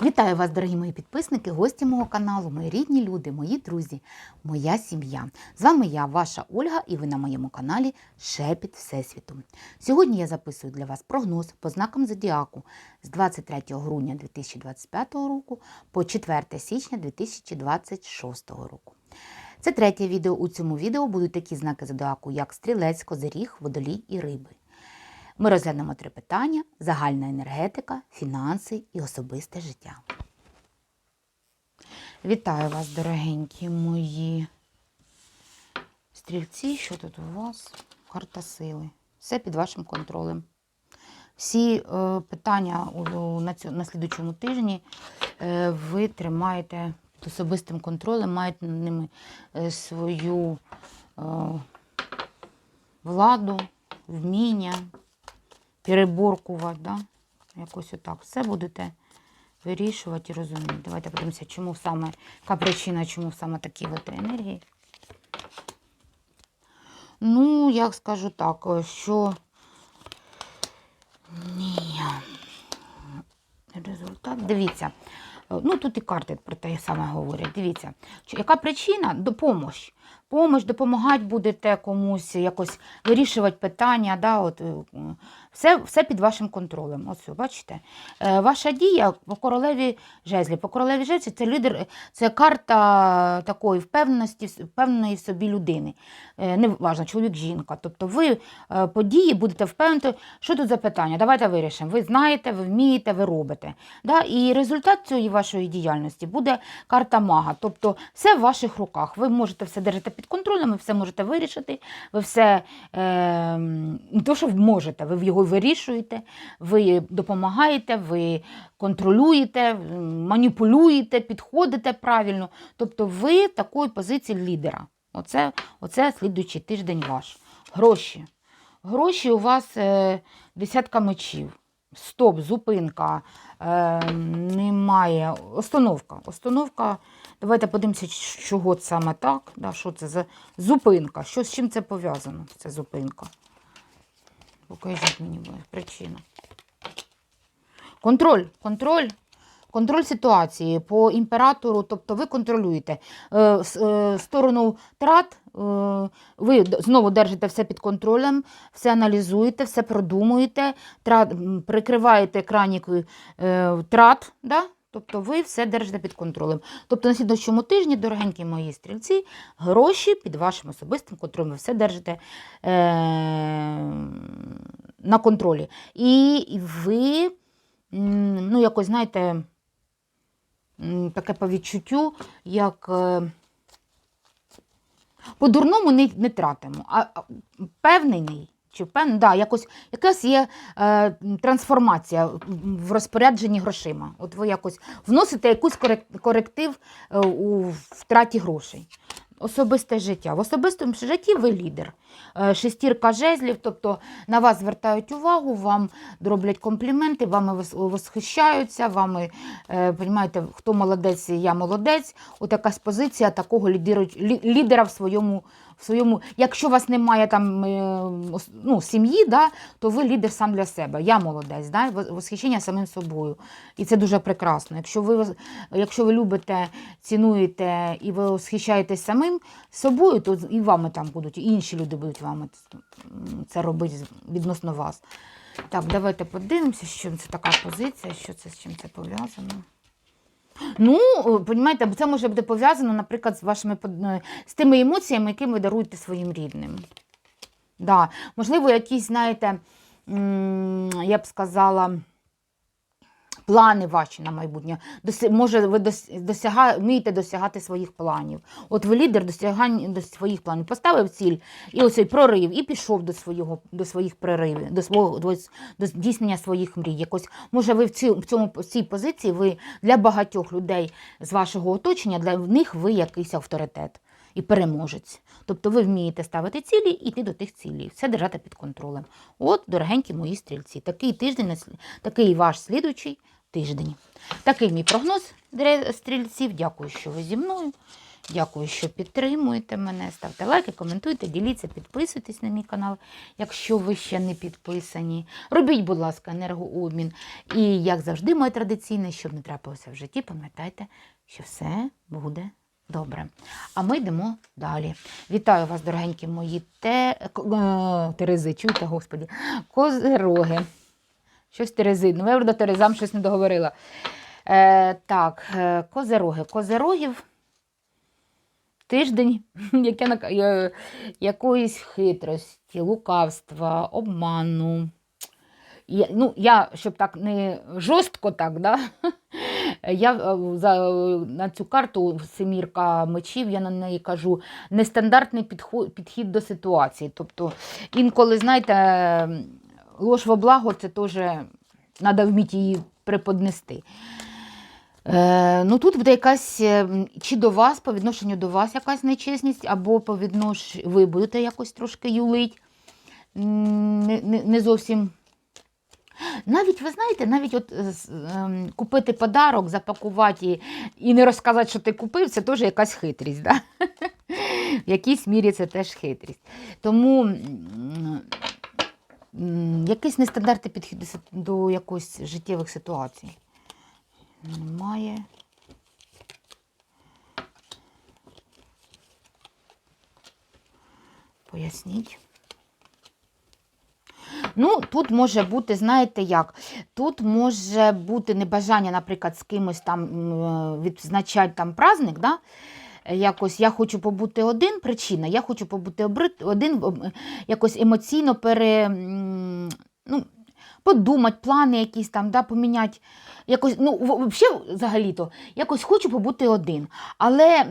Вітаю вас, дорогі мої підписники, гості мого каналу, мої рідні люди, мої друзі, моя сім'я. З вами я, ваша Ольга, і ви на моєму каналі Шепіт Всесвіту. Сьогодні я записую для вас прогноз по знакам зодіаку з 23 грудня 2025 року по 4 січня 2026 року. Це третє відео. У цьому відео будуть такі знаки зодіаку, як стрілець, козиріг, водолій і риби. Ми розглянемо три питання: загальна енергетика, фінанси і особисте життя. Вітаю вас, дорогенькі мої стрільці. Що тут у вас? Карта сили. Все під вашим контролем. Всі е, питання у, на, цьому, на слідучому тижні е, ви тримаєте під особистим контролем, маєте над ними е, свою е, владу, вміння переборкувати, да? якось отак. Все будете вирішувати і розуміти. Давайте подивимося, чому саме, яка причина, чому саме такі от енергії. Ну, як скажу так, що ні. Результат. Дивіться. Ну, тут і карти про те саме говорять. Дивіться, яка причина? Допомож. Помощ, допомагати будете комусь, якось вирішувати питання. Да, от, е, все, все під вашим контролем. Ось, бачите? Е, Ваша дія по королеві жезлі. По королеві жезлі це лідер, це карта такої впевненості, впевненої в собі людини. Е, Неважно, чоловік, жінка. Тобто ви по дії будете впевнені, що тут за питання. Давайте вирішимо. Ви знаєте, ви вмієте, ви робите. Да? І результат цієї вашої діяльності буде карта мага. Тобто все в ваших руках. Ви можете все держати під контролем, ви все можете вирішити, ви все е, не то, що можете, ви його вирішуєте, ви допомагаєте, ви контролюєте, маніпулюєте, підходите правильно. Тобто ви такої позиції лідера. Оце, оце слідуючий тиждень ваш. Гроші. Гроші у вас е, десятка мечів. Стоп, зупинка. Е, немає. Остановка. Остановка. Давайте подивимося, чого саме так. Да, що це за зупинка? Що, з чим це пов'язано? Це зупинка. Покажіть мені будь причина. Контроль. Контроль. Контроль ситуації по імператору, тобто ви контролюєте е, е, сторону трат, е, ви знову держите все під контролем, все аналізуєте, все продумуєте, прикриваєте кранік е, трат, да? Тобто ви все держите під контролем. Тобто на слідчому тижні, дорогенькі мої стрільці, гроші під вашим особистим контролем, ви все держите е, на контролі. І ви, ну, якось, знаєте, таке по відчуттю, як е, по-дурному не, не тратимо, а впевнений. Чи впевнений, да, якось, якась є е, трансформація в- в розпорядженні грошима. От ви якось вносите якийсь коректив е, у втраті грошей. Особисте життя. В особистому житті ви лідер. Е, Шестірка жезлів, тобто на вас звертають увагу, вам роблять компліменти, вами восхищаються, вами, е, понімаєте, хто молодець, я молодець. От якась позиція такого лідеру, лі- лідера в своєму, в своєму. Якщо у вас немає там е, ну, сім'ї, да, то ви лідер сам для себе. Я молодець, да, восхищення самим собою. І це дуже прекрасно. Якщо ви, якщо ви любите, цінуєте і ви восхищаєтесь самим собою, то і вами там будуть, і інші люди будуть вами це робити відносно вас. Так, давайте подивимося, з чим це така позиція, що це з чим це пов'язано. Ну, розумієте, це може бути пов'язано, наприклад, з вашими е, з тими емоціями, які ви даруєте своїм рідним. Да. Можливо, якісь, знаєте, я б сказала, плани ваші на майбутнє. Дося- Може, ви дос- досяга... вмієте досягати своїх планів. От ви лідер досягання до своїх планів. Поставив ціль, і оцей прорив, і пішов до, свого, до своїх проривів, до свого до, до здійснення своїх мрій. Якось, може, ви в, ці, в, цьому, в цій позиції ви для багатьох людей з вашого оточення, для них ви якийсь авторитет і переможець. Тобто ви вмієте ставити цілі і йти до тих цілей, все держати під контролем. От, дорогенькі мої стрільці, такий тиждень, такий ваш слідуючий тиждень. Такий мій прогноз стрільців. Дякую, що ви зі мною. Дякую, що підтримуєте мене. Ставте лайки, коментуйте, діліться, підписуйтесь на мій канал, якщо ви ще не підписані. Робіть, будь ласка, енергообмін. І, як завжди, моє традиційне, щоб не трапилося в житті, пам'ятайте, що все буде добре. А ми йдемо далі. Вітаю вас, дорогенькі мої те... е, Терези, чуєте, господі, козероги. Щось Терези. Ну, я до Терезам щось не договорила. Е, так, е, козероги. Козерогів тиждень яке, я- якоїсь хитрості, лукавства, обману. Я, ну, я, щоб так не жорстко так, да? я е, за, на цю карту семірка мечів, я на неї кажу нестандартний підход, підхід до ситуації. Тобто інколи, знаєте, м, ложь во благо це теж треба вміти її преподнести. Е, ну тут буде якась е, чи до вас, по відношенню до вас якась нечесність, або по віднош... ви будете якось трошки юлить. Не, не, не зовсім. Навіть, ви знаєте, навіть от е, ем, купити подарок, запакувати і, і не розказати, що ти купив, це теж якась хитрість. Да? В якійсь мірі це теж хитрість. Тому якийсь нестандартний підхід до, якоїсь життєвих ситуацій. Немає. Поясніть. Ну, тут може бути, знаєте як, тут може бути небажання, наприклад, з кимось там е, відзначати там праздник, да? Е, якось я хочу побути один, причина, я хочу побути один, якось емоційно пере, ну, подумати, плани якісь там, да, поміняти. Якось, ну, взагалі, взагалі-то, якось хочу побути один. Але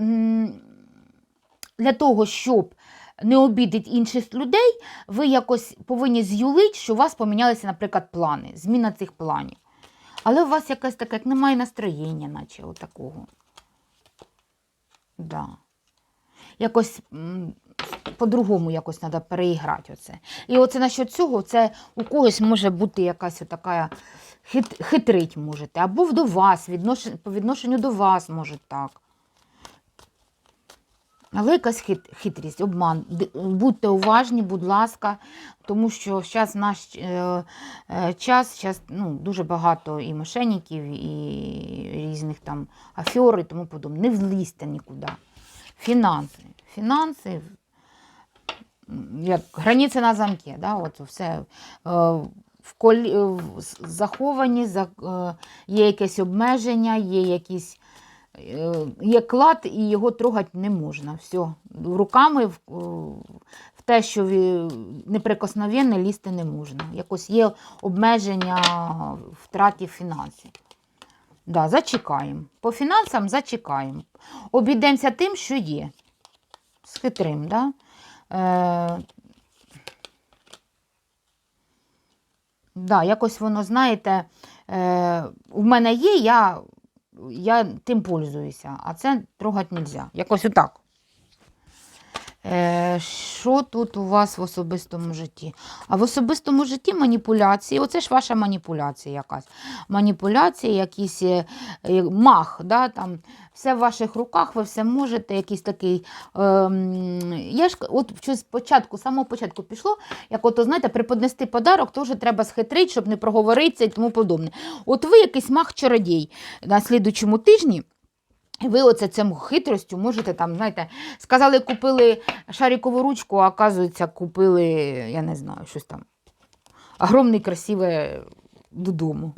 для того, щоб не обідати інших людей, ви якось повинні з'юлити, що у вас помінялися, наприклад, плани, зміна цих планів. Але у вас якесь таке, як немає настроєння, наче отакого. Да. Якось по-другому якось треба переіграти оце. І оце насчет цього, це у когось може бути якась така хит, хитрить можете. Або до вас, віднош... по відношенню до вас, може так. Але якась хит, хитрість, обман. Будьте уважні, будь ласка, тому що зараз наш е, е, час, щас, ну, дуже багато і мошенників, і різних там афер і тому подобне. Не влізьте нікуди. Фінанси. Фінанси, як границя на замки, да, от все. Е, в колі, в- заховані, за, е, є якесь обмеження, є якісь є клад, і його трогати не можна. Все. Руками в, е, в те, що неприкосновенне, лізти не можна. Якось є обмеження втраті фінансів. Да, зачекаємо. По фінансам зачекаємо. Обійдемося тим, що є. З хитрим, да? Е, да, якось воно, знаєте, е, у мене є, я, я тим пользуюся, а це трогати не можна. Якось отак. Е, що тут у вас в особистому житті? А в особистому житті маніпуляції, оце ж ваша маніпуляція якась. Маніпуляції, якісь е, е, мах, да, там, все в ваших руках, ви все можете, якийсь такий. Е, я ж, от щось спочатку, самого початку пішло, як от, знаєте, преподнести подарок, теж треба схитрити, щоб не проговоритися і тому подобне. От ви якийсь мах-чародій на слідучому тижні. Ви оце цим хитростю можете там, знаєте, сказали, купили шарикову ручку, а оказується, купили, я не знаю, щось там. Огромне, красиве додому.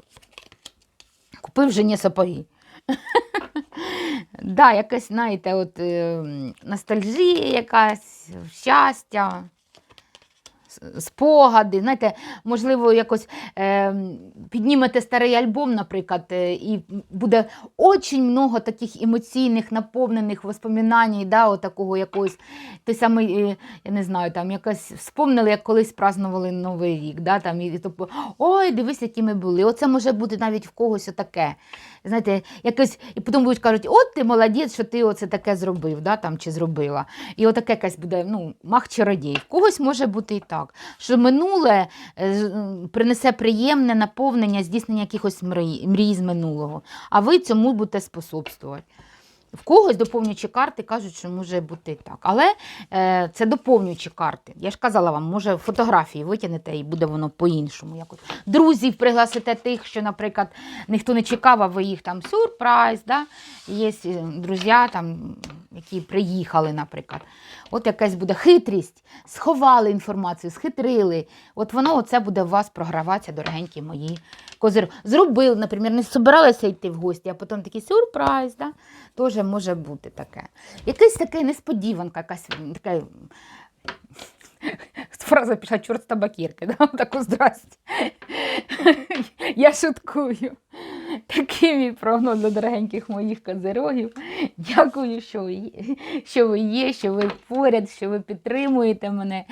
Купив жені сапоги. Да, якась, знаєте, от е, ностальжія якась, щастя, спогади. Знаєте, можливо, якось е, піднімете старий альбом, наприклад, е, і буде дуже много таких емоційних, наповнених воспоминань, да, такого якогось, той самий, е, я не знаю, там якось вспомнили, як колись празднували Новий рік, да, там, і, і ой, дивись, які ми були. Оце може бути навіть в когось таке. Знаєте, якось, і потім будуть кажуть, от ти молодець, що ти оце таке зробив, да, там, чи зробила. І отаке якась буде ну, мах чародій. В когось може бути і так, що минуле е, принесе приємне наповнення, здійснення якихось мрій, мрій з минулого, а ви цьому будете способствувати. В когось доповнюючі карти кажуть, що може бути так. Але е, це доповнюючі карти. Я ж казала вам, може фотографії витягнете і буде воно по-іншому. якось. Друзів пригласите тих, що, наприклад, ніхто не чекав, а ви їх там сюрприз. Да? Є е, друзі, там, які приїхали, наприклад. От якась буде хитрість, сховали інформацію, схитрили. От воно оце буде у вас програватися, дорогенькі мої козир. Зробив, наприклад, не збиралися йти в гості, а потім такий сюрприз. Да? Теж може бути таке. Якась така несподіванка, якась така. Фраза пішла чорт з табакірки, да? таку здрасте. Я шуткую. Такий мій прогноз для дорогеньких моїх козирогів. Дякую, що ви, що ви є, що ви поряд, що ви підтримуєте мене.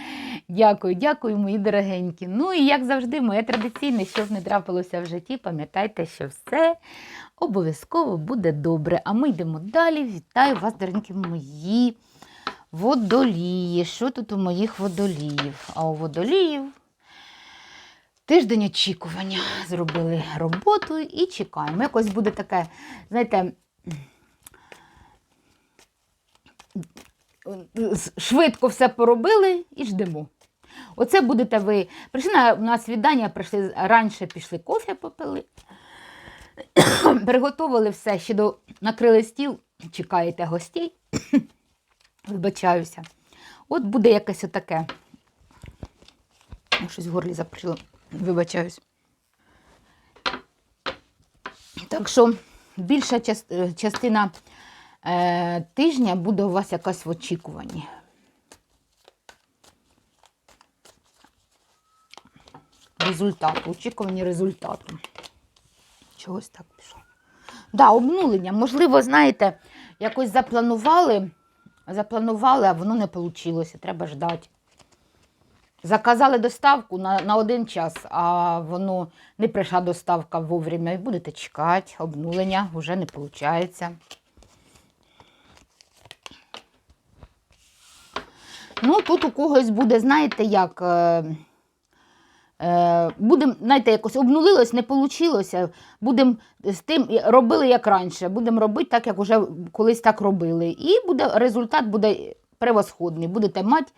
Дякую, дякую, мої дорогенькі. Ну і як завжди, моє традиційне, що б не трапилося в житті, пам'ятайте, що все обов'язково буде добре. А ми йдемо далі. Вітаю вас, дорогенькі мої водолії. Що тут у моїх водоліїв? А у водоліїв тиждень очікування. Зробили роботу і чекаємо. Якось буде таке, знаєте, швидко все поробили і ждемо. Оце будете ви. Прийшли на у нас віддання, прийшли раніше пішли кофе попили. Приготували все, ще до накрили стіл, чекаєте гостей. Вибачаюся. От буде якесь отаке. Щось в горлі заприло. Вибачаюсь. Так що більша частина е, тижня буде у вас якась в очікуванні. Результату, очікувані результату. Чогось так пішло. Да, обнулення. Можливо, знаєте, якось запланували, запланували, а воно не вийшло. Треба ждати. Заказали доставку на, на один час, а воно не прийшла доставка вовремя. І будете чекати, обнулення вже не виходить. Ну, тут у когось буде, знаєте, як. Е, будемо, знаєте, якось обнулилось, не вийшло. Будемо з тим робили як раніше. Будемо робити так, як вже колись так робили. І буде, результат буде превосходний. Будете мати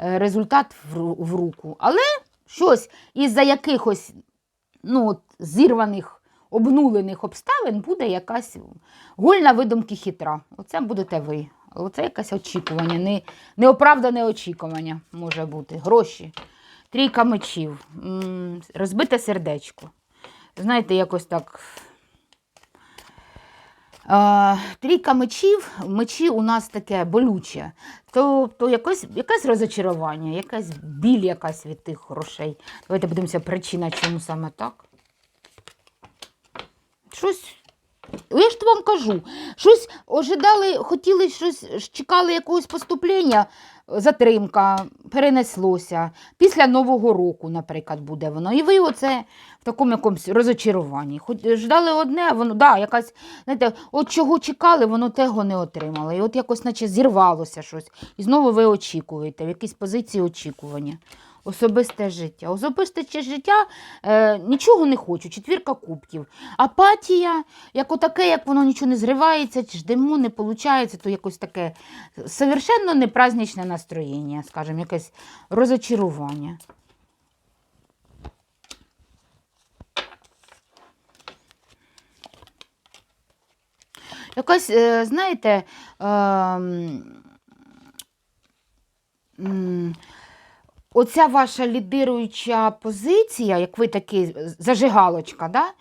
е, результат в, в руку. Але щось із-за якихось ну, от, зірваних, обнулених обставин буде якась гольна видумки хитра. Оце будете ви. Оце якесь очікування, не, неоправдане очікування може бути. Гроші. Трійка мечів, розбите сердечко. Знаєте, якось так. Трійка мечів, мечі у нас таке болюче. То, якось, якесь розочарування, якась біль якась від тих грошей. Давайте подивимося, причина, чому саме так. Щось. Я ж вам кажу, щось ожидали, хотіли щось, чекали якогось поступлення, затримка, перенеслося. Після Нового року, наприклад, буде воно. І ви оце в такому якомусь розочаруванні. Хоч ждали одне, воно, да, якась, знаєте, от чого чекали, воно того не отримало. І от якось наче зірвалося щось. І знову ви очікуєте, в якійсь позиції очікування. Особисте життя. Особисте життя е, нічого не хочу, четвірка кубків. Апатія, як отаке, як воно нічого не зривається, ждемо, не виходить, то якось таке совершенно непраздничне настроєння, скажімо, якесь розочарування. Якась, е, знаєте, ем, оця ваша лідируюча позиція, як ви такий зажигалочка, да?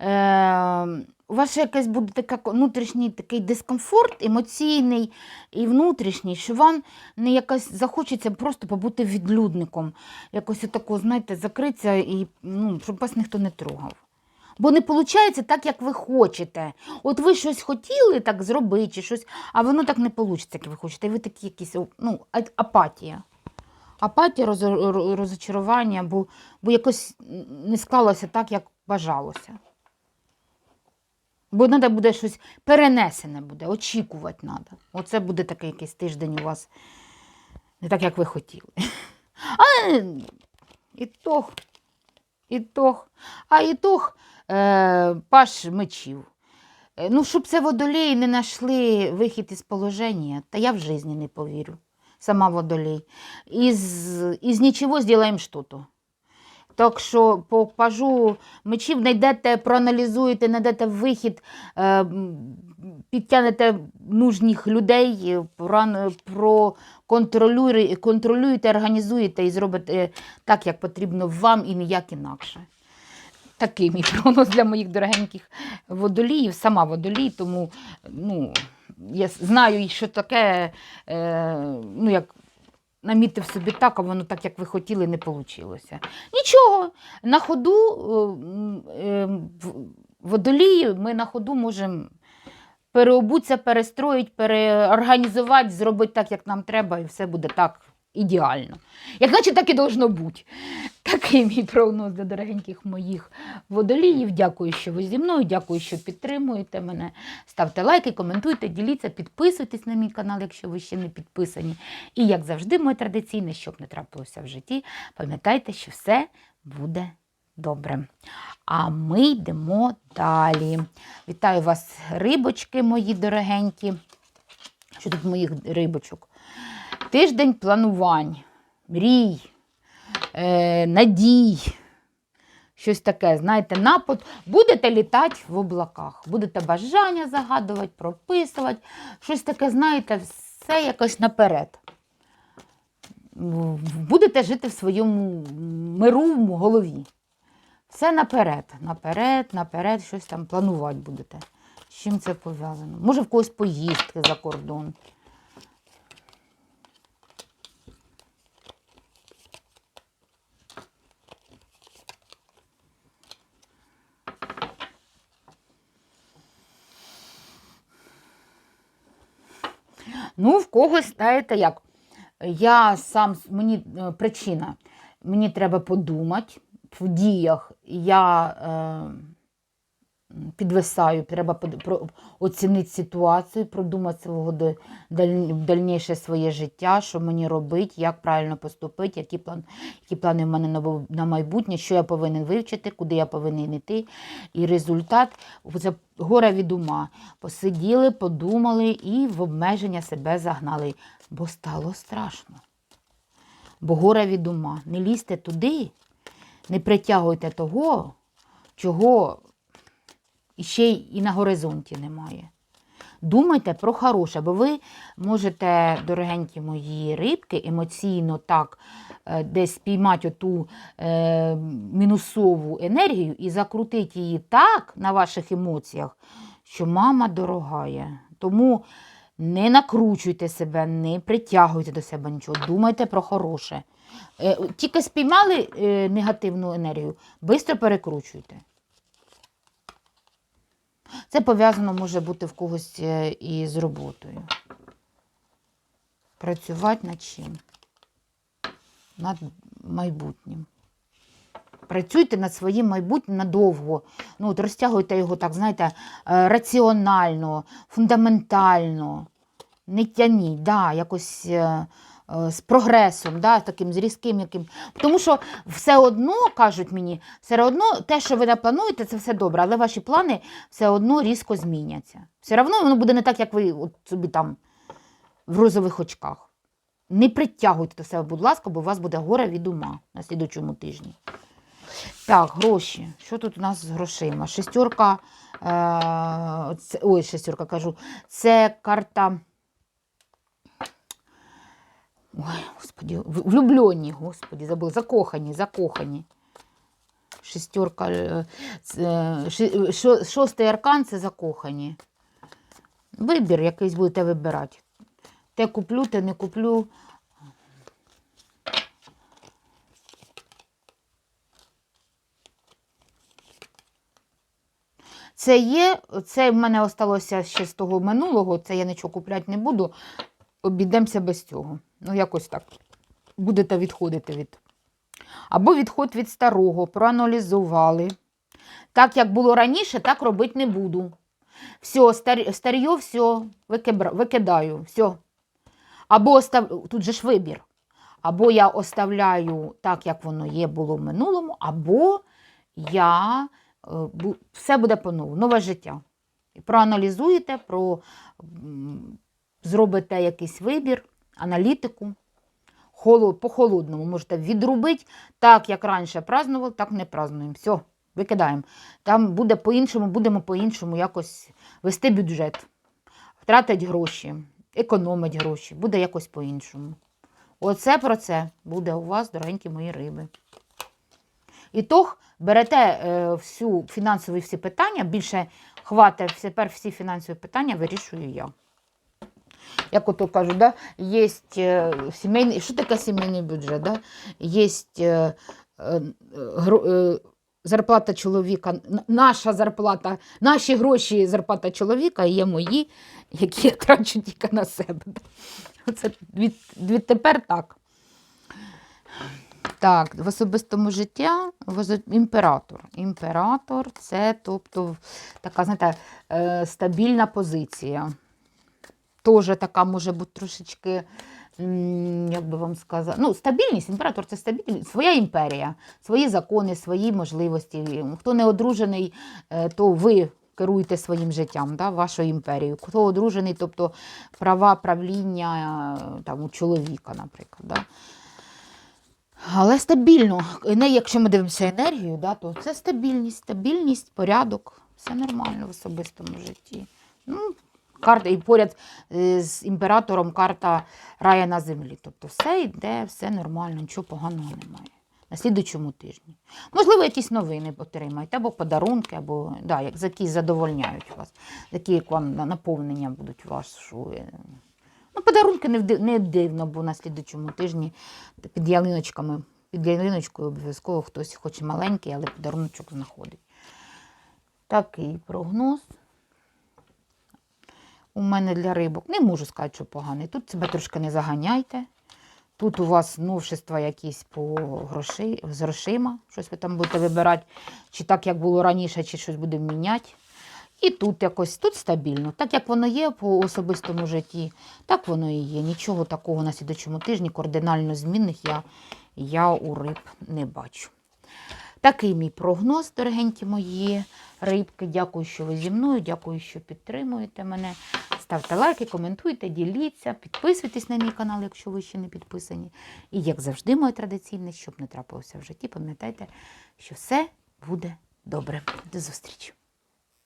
е, у вас ще якась буде така внутрішній такий дискомфорт емоційний і внутрішній, що вам не якось захочеться просто побути відлюдником. Якось отако, знаєте, закритися і ну, щоб вас ніхто не трогав. Бо не виходить так, як ви хочете. От ви щось хотіли так зробити, щось, а воно так не вийде, як ви хочете. І ви такі якісь ну, апатія. Апатія, розо- ро- розочарування, бо, бо якось не склалося так, як бажалося. Бо треба буде щось перенесене буде, очікувати треба. Оце буде такий якийсь тиждень у вас не так, як ви хотіли. Але ітог, ітог. А ітог е, паш мечів. Е, Ну, щоб це водолей не знайшли вихід із положення, та я в житті не повірю. Сама водолей. Із, із нічого зробимо щось. Так що по пажу мечів знайдете, проаналізуєте, знайдете вихід, е, підтягнете нужних людей, е, проконтролюєте, організуєте і зробите так, як потрібно вам і ніяк інакше. Такий мій прогноз для моїх дорогеньких водоліїв, сама водолій, тому ну, я знаю, що таке, е, ну, як намітив собі так, а воно так, як ви хотіли, не вийшло. Нічого, на ходу е, е, в- водолії ми на ходу можемо переобутися, перестроїти, переорганізувати, зробити так, як нам треба, і все буде так ідеально. Як наче так і должно бути. Такий мій прогноз для дорогеньких моїх водоліїв. Дякую, що ви зі мною. Дякую, що підтримуєте мене. Ставте лайки, коментуйте, діліться, підписуйтесь на мій канал, якщо ви ще не підписані. І як завжди, моє традиційне, щоб не трапилося в житті, пам'ятайте, що все буде добре. А ми йдемо далі. Вітаю вас, рибочки мої дорогенькі. Що тут моїх рибочок? Тиждень планувань, мрій, е, надій. Щось таке, знаєте, напад. Будете літати в облаках, будете бажання загадувати, прописувати. Щось таке, знаєте, все якось наперед. Будете жити в своєму миру в голові. Все наперед, наперед, наперед, щось там планувати будете. З чим це пов'язано? Може, в когось поїздки за кордон. Ну, в когось, знаєте, як. Я сам, мені е, причина, мені треба подумати в діях. Я е, підвисаю, треба оцінити ситуацію, продумати свого дальніше своє життя, що мені робити, як правильно поступити, які, план, які плани в мене на, майбутнє, що я повинен вивчити, куди я повинен йти. І результат це горе від ума. Посиділи, подумали і в обмеження себе загнали, бо стало страшно. Бо горе від ума. Не лізьте туди, не притягуйте того, чого ще й і на горизонті немає. Думайте про хороше, бо ви можете, дорогенькі мої рибки, емоційно так е, десь спіймати оту е, мінусову енергію і закрутити її так на ваших емоціях, що мама дорогая. Тому не накручуйте себе, не притягуйте до себе нічого, думайте про хороше. Е, Тільки спіймали е, негативну енергію, швидко перекручуйте. Це пов'язано може бути в когось е, і з роботою. Працювати над чим? Над майбутнім. Працюйте над своїм майбутнім надовго. Ну, от розтягуйте його так, знаєте, е, раціонально, фундаментально. Не тяніть, да, якось е, з прогресом, да, таким з різким яким. Тому що все одно, кажуть мені, все одно те, що ви наплануєте, це все добре, але ваші плани все одно різко зміняться. Все одно воно буде не так, як ви от собі там в розових очках. Не притягуйте до себе, будь ласка, бо у вас буде горе від ума на слідучому тижні. Так, гроші. Що тут у нас з грошима? Шестерка. Е, ой, шестерка кажу. Це карта. Ой, господі, влюблені, господі, забула. Закохані, закохані. Шестерка. е, ши- Шостий аркан це закохані. Вибір якийсь будете вибирати. Те куплю, те не куплю. Це є, це в мене осталося ще з того минулого, це я нічого купляти не буду. Обійдемося без цього. Ну, якось так. Будете відходити від. Або відход від старого, проаналізували. Так, як було раніше, так робити не буду. Все, стар... старье, все, викидаю, все. Або остав... тут же ж вибір. Або я оставляю так, як воно є, було в минулому, або я е, все буде по-новому, нове життя. Проаналізуєте, про, зробите якийсь вибір, аналітику. По-холодному можете відрубити, так як раніше празднували, так не празднуємо. Все, викидаємо. Там буде по-іншому, будемо по-іншому якось вести бюджет, втратить гроші, економить гроші, буде якось по-іншому. Оце про це буде у вас, дорогенькі мої риби. І тох берете е, всю фінансові всі питання, більше хватить, тепер всі фінансові питання вирішую я. Як ото кажуть, да? є сімейний, що таке сімейний бюджет? Да? Є гро- е, зарплата чоловіка, наша зарплата, наші гроші зарплата чоловіка, є мої, які я трачу тільки на себе. Оце від, відтепер так. Так, в особистому життя імператор. Імператор це, тобто, така, знаєте, е, стабільна позиція. Теж така може бути трошечки, як би вам сказати, ну, стабільність, імператор це стабільність, своя імперія, свої закони, свої можливості. Хто не одружений, е, то ви керуєте своїм життям, да, вашою імперією. Хто одружений, тобто права правління е, там, у чоловіка, наприклад. Да. Але стабільно. Якщо ми дивимося енергію, да, то це стабільність, стабільність, порядок. Все нормально в особистому житті. Ну, карта, і поряд е, з імператором карта рая на землі. Тобто все йде, все нормально, нічого поганого немає. На слідучому тижні. Можливо, якісь новини отримаєте, або подарунки, або да, як, які задовольняють вас, які як вам наповнення будуть вашу. е, Ну, подарунки не, не дивно, бо на слідучому тижні під ялиночками, під ялиночкою обов'язково хтось хоче маленький, але подаруночок знаходить. Такий прогноз. У мене для рибок. Не можу сказати, що поганий. Тут себе трошки не заганяйте. Тут у вас новшества якісь по гроші, з грошима, щось ви там будете вибирати, чи так, як було раніше, чи щось буде міняти. І тут якось тут стабільно. Так як воно є по особистому житті, так воно і є. Нічого такого на слідчому тижні кардинально змінних я, я у риб не бачу. Такий мій прогноз, дорогенькі мої рибки. Дякую, що ви зі мною. Дякую, що підтримуєте мене. Ставте лайки, коментуйте, діліться, підписуйтесь на мій канал, якщо ви ще не підписані. І як завжди, моє традиційне, щоб не трапилося в житті, пам'ятайте, що все буде добре. До зустрічі!